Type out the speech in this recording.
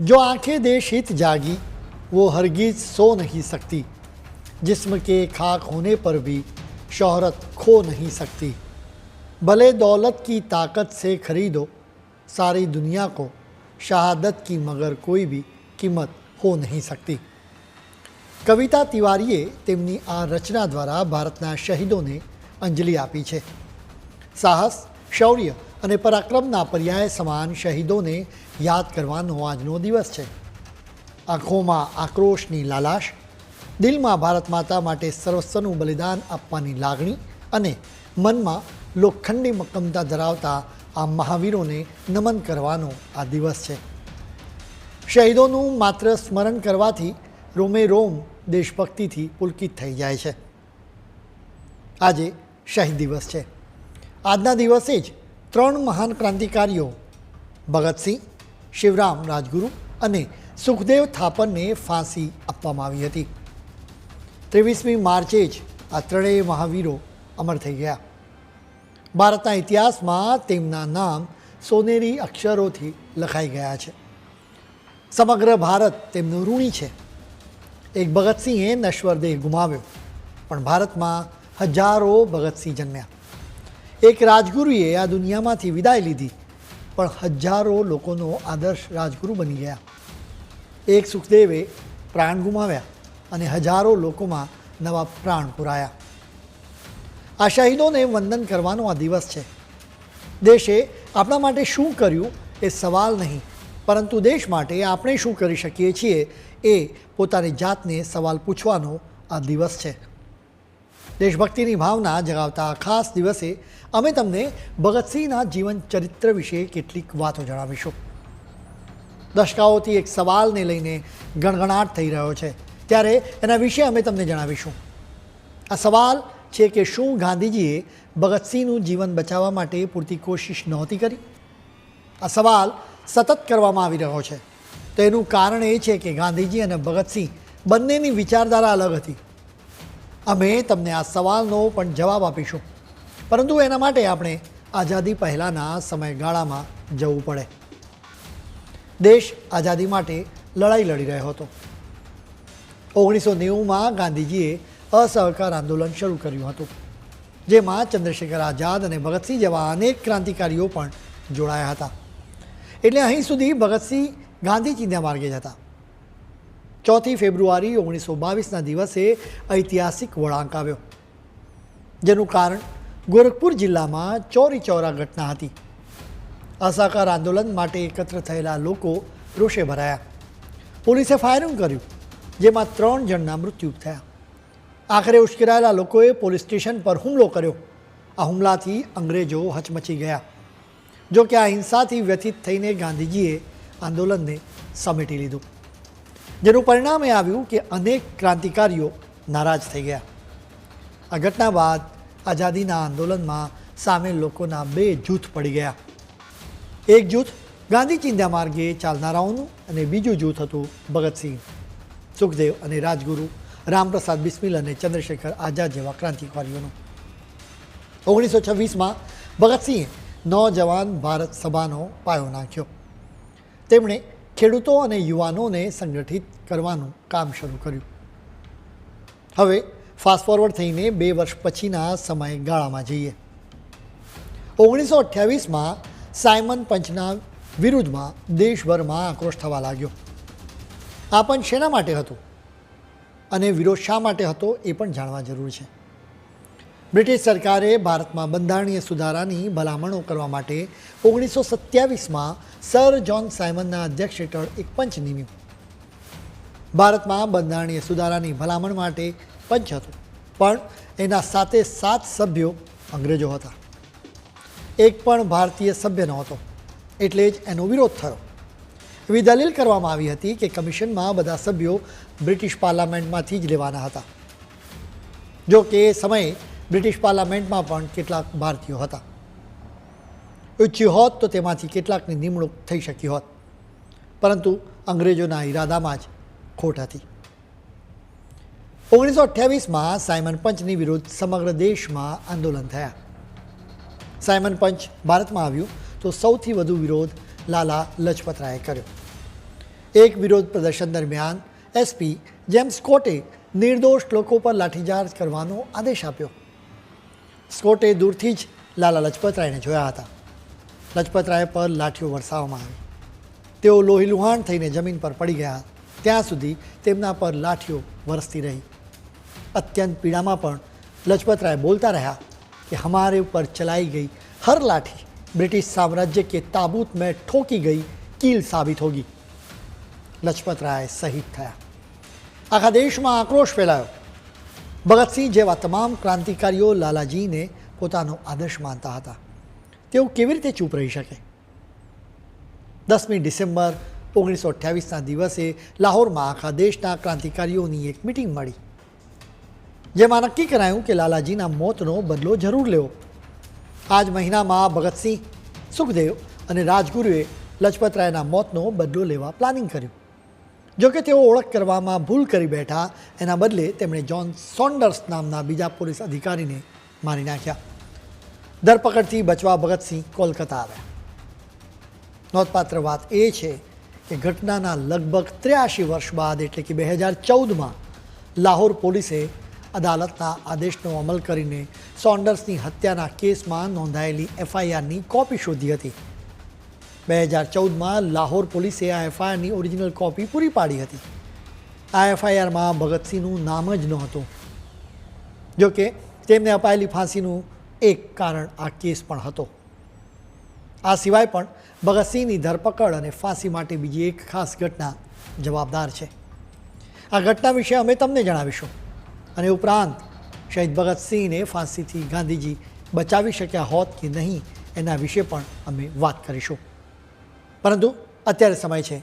जो आंखें देश हित जागी वो हरगिज सो नहीं सकती जिस्म के खाक होने पर भी शोहरत खो नहीं सकती भले दौलत की ताकत से खरीदो सारी दुनिया को शहादत की मगर कोई भी કિંમત હો નહીં શકતી કવિતા તિવારીએ તેમની આ રચના દ્વારા ભારતના શહીદોને અંજલિ આપી છે સાહસ શૌર્ય અને પરાક્રમના પર્યાય સમાન શહીદોને યાદ કરવાનો આજનો દિવસ છે. આંખોમાં આક્રોશની લાલાશ, દિલમાં ભારત માતા માટે સર્વસ્વનું બલિદાન આપવાની લાગણી અને મનમાં લોખંડી મક્કમતા ધરાવતા આ મહાવીરોને નમન કરવાનો આ દિવસ છે. શહીદોનું માત્ર સ્મરણ કરવાથી રોમે રોમ દેશભક્તિથી પુલકિત થઈ જાય છે. આજે શહીદ દિવસ છે. આજના દિવસે જ ત્રણ મહાન ક્રાંતિકારીઓ, ભગતસિંહ, શિવરામ રાજગુરુ અને સુખદેવ થાપરને ફાંસી આપવામાં આવી હતી. ત્રેવીસમી માર્ચે જ આ ત્રણેય મહાવીરો અમર થઈ ગયા. ભારતના ઇતિહાસમાં તેમના નામ સોનેરી અક્ષરોથી લખાઈ ગયા છે. સમગ્ર ભારત તેમનું ઋણી છે. એક ભગતસિંહે નશ્વર દેહ ગુમાવ્યો, પણ ભારતમાં હજારો ભગતસિંહ જન્મ્યા. એક રાજગુરુએ આ દુનિયામાંથી વિદાય લીધી, પણ હજારો લોકોનો આદર્શ રાજગુરુ બની ગયા. એક સુખદેવે પ્રાણ ગુમાવ્યા અને હજારો લોકોમાં નવા પ્રાણ પુરાયા. આ શહીદોને વંદન કરવાનો આ દિવસ છે. દેશે આપણા માટે શું કર્યું એ સવાલ નહીં, પરંતુ દેશ માટે આપણે શું કરી શકીએ છીએ એ પોતાની જાતને સવાલ પૂછવાનો આ દિવસ છે. દેશભક્તિની ભાવના જગાવતા ખાસ દિવસે અમે તમને ભગતસિંહના જીવન ચરિત્ર વિશે કેટલીક વાતો જણાવીશું. દશકાઓથી એક સવાલને લઈને ગણગણાટ થઈ રહ્યો છે. ત્યારે એના વિશે અમે તમને જણાવીશું. આ સવાલ છે કે શું ગાંધીજીએ ભગતસિંહનું જીવન બચાવવા માટે પૂરતી કોશિશ નહોતી કરી? આ સવાલ સતત કરવામાં આવી રહ્યો છે. તો એનું કારણ એ છે કે ગાંધીજી અને ભગતસિંહ બંનેની વિચારધારા અલગ હતી. અમે તમને આ સવાલનો પણ જવાબ આપીશું. પરંતુ એના માટે આપણે આઝાદી પહેલાંના સમયગાળામાં જવું પડે. દેશ આઝાદી માટે લડાઈ લડી રહ્યો હતો. ઓગણીસો નેવુંમાં ગાંધીજીએ અસહકાર આંદોલન શરૂ કર્યું હતું, જેમાં ચંદ્રશેખર આઝાદ અને ભગતસિંહ જેવા અનેક ક્રાંતિકારીઓ પણ જોડાયા હતા. એટલે અહીં સુધી ભગતસિંહ ગાંધીજીના માર્ગે જ હતા. ચોથી ફેબ્રુઆરી ઓગણીસો બાવીસના દિવસે ઐતિહાસિક વળાંક આવ્યો. જેનું કારણ ગોરખપુર જિલ્લામાં ચોરી ચોરા ઘટના હતી. અસહકાર આંદોલન માટે એકત્ર થયેલા લોકો રોષે ભરાયા. પોલીસે ફાયરિંગ કર્યું, જેમાં ત્રણ જણના મૃત્યુ થયા. આખરે ઉશ્કેરાયેલા લોકોએ પોલીસ સ્ટેશન પર હુમલો કર્યો. આ હુમલાથી અંગ્રેજો હચમચી ગયા. જો કે આ હિંસાથી વ્યથિત થઈને ગાંધીજીએ આંદોલનને સમેટી લીધું. જેનું પરિણામ એ આવ્યું કે અનેક ક્રાંતિકારીઓ નારાજ થઈ ગયા. આ ઘટના બાદ આઝાદીના આંદોલનમાં સામેલ લોકોના બે જૂથ પડી ગયા. એક જૂથ ગાંધી ચિંધ્યા માર્ગે ચાલનારાઓનું અને બીજું જૂથ હતું ભગતસિંહ. સુખદેવ અને રાજગુરુ, રામપ્રસાદ બિસ્મિલ અને ચંદ્રશેખર આઝાદ જેવા ક્રાંતિકારીઓનું. ઓગણીસો છવ્વીસમાં ભગતસિંહે નવજવાન ભારત સભાનો પાયો નાખ્યો. તેમણે ખેડૂતો અને યુવાનોને સંગઠિત કરવાનું કામ શરૂ કર્યું. હવે ફાસ્ટ ફોરવર્ડ થઈને બે વર્ષ પછીના સમયગાળામાં જઈએ. ઓગણીસો અઠ્યાવીસમાં સાયમન પંચના વિરુદ્ધમાં દેશભરમાં આક્રોશ થવા લાગ્યો. આ પંચ શેના માટે હતું? અને વિરોધ શા માટે હતો એ પણ જાણવા જરૂર છે. બ્રિટિશ સરકારે ભારતમાં બંધારણીય સુધારાની ભલામણો કરવા માટે ઓગણીસો સત્યાવીસમાં સર જોન સાયમનના અધ્યક્ષ હેઠળ એક પંચ નિમ્યું. ભારતમાં બંધારણીય સુધારાની ભલામણ માટે પંચ હતું, પણ એના સાથે સાત સભ્યો અંગ્રેજો હતા. એક પણ ભારતીય સભ્ય નહોતો, એટલે જ એનો વિરોધ થયો. એવી દલીલ કરવામાં આવી હતી કે કમિશનમાં બધા સભ્યો બ્રિટિશ પાર્લામેન્ટમાંથી જ લેવાના હતા. જો કે એ સમયે બ્રિટિશ પાર્લામેન્ટમાં પણ કેટલાક ભારતીયો હતા. ઈચ્છ્યું હોત તો તેમાંથી કેટલાકની નિમણૂક થઈ શકી હોત. પરંતુ અંગ્રેજોના ઈરાદામાં જ ખોટ હતી. ઓગણીસો અઠ્યાવીસમાં સાયમન પંચની વિરુદ્ધ સમગ્ર દેશમાં આંદોલન થયા. સાયમન પંચ ભારતમાં આવ્યું તો સૌથી વધુ વિરોધ લાલા લજપતરાયે કર્યો. એક વિરોધ પ્રદર્શન દરમિયાન એસપી જેમ્સ કોટે નિર્દોષ લોકો પર લાઠીચાર્જ કરવાનો આદેશ આપ્યો. સ્કોટે દૂરથી જ લાલા લજપતરાયને જોયા હતા. લજપતરાય પર લાઠીઓ વરસાવવામાં આવી. તેઓ લોહીલુહાણ થઈને જમીન પર પડી ગયા. ત્યાં સુધી તેમના પર લાઠીઓ વરસતી રહી. અત્યંત પીડામાં પણ લજપતરાય બોલતા રહ્યા કે હમારે ઉપર ચલાઈ ગઈ હર લાઠી. બ્રિટિશ સામ્રાજ્ય કે તાબૂત મેં ઠોકી ગઈ કીલ સાબિત હોગી. લજપતરાય શહીદ થયા. આખા દેશમાં આક્રોશ ફેલાયો. ભગતસિંહ જેવા તમામ ક્રાંતિકારીઓ લાલાજીને પોતાનો આદર્શ માનતા હતા. તેઓ કેવી રીતે ચૂપ રહી શકે? દસમી ડિસેમ્બર ઓગણીસો અઠ્યાવીસના દિવસે લાહોરમાં આખા દેશના ક્રાંતિકારીઓની એક મિટિંગ મળી, જેમાં નક્કી કરાયું કે લાલાજીના મોતનો બદલો જરૂર લેવો. આ જ મહિનામાં ભગતસિંહ, સુખદેવ અને રાજગુરુએ લજપતરાયના મોતનો બદલો લેવા પ્લાનિંગ કર્યું. જોકે તેઓ ઓળખ કરવામાં ભૂલ કરી બેઠા, એના બદલે તેમણે જ્હોન સોન્ડર્સ નામના બીજા પોલીસ અધિકારીને મારી નાખ્યા. ધરપકડથી બચવા ભગતસિંહ કોલકાતા આવ્યા. નોંધપાત્ર વાત એ છે કે ઘટનાના લગભગ ત્ર્યાસી વર્ષ બાદ એટલે કે બે હજાર ચૌદમાં લાહોર પોલીસે અદાલતના આદેશનો અમલ કરીને સોન્ડર્સની હત્યાના કેસમાં નોંધાયેલી એફઆઈઆરની કોપી શોધી હતી. બે હજાર ચૌદમાં લાહોર પોલીસે આ એફઆઈઆરની ઓરિજિનલ કોપી પૂરી પાડી હતી. આ એફઆઈઆરમાં ભગતસિંહનું નામ જ નહોતું. જોકે તેમને અપાયેલી ફાંસીનું એક કારણ આ કેસ પણ હતો. આ સિવાય પણ ભગતસિંહની ધરપકડ અને ફાંસી માટે બીજી એક ખાસ ઘટના જવાબદાર છે. આ ઘટના વિશે અમે તમને જણાવીશું અને ઉપરાંત શહીદ ભગતસિંહને ફાંસીથી ગાંધીજી બચાવી શક્યા હોત કે નહીં એના વિશે પણ અમે વાત કરીશું. પરંતુ અત્યારે સમય છે.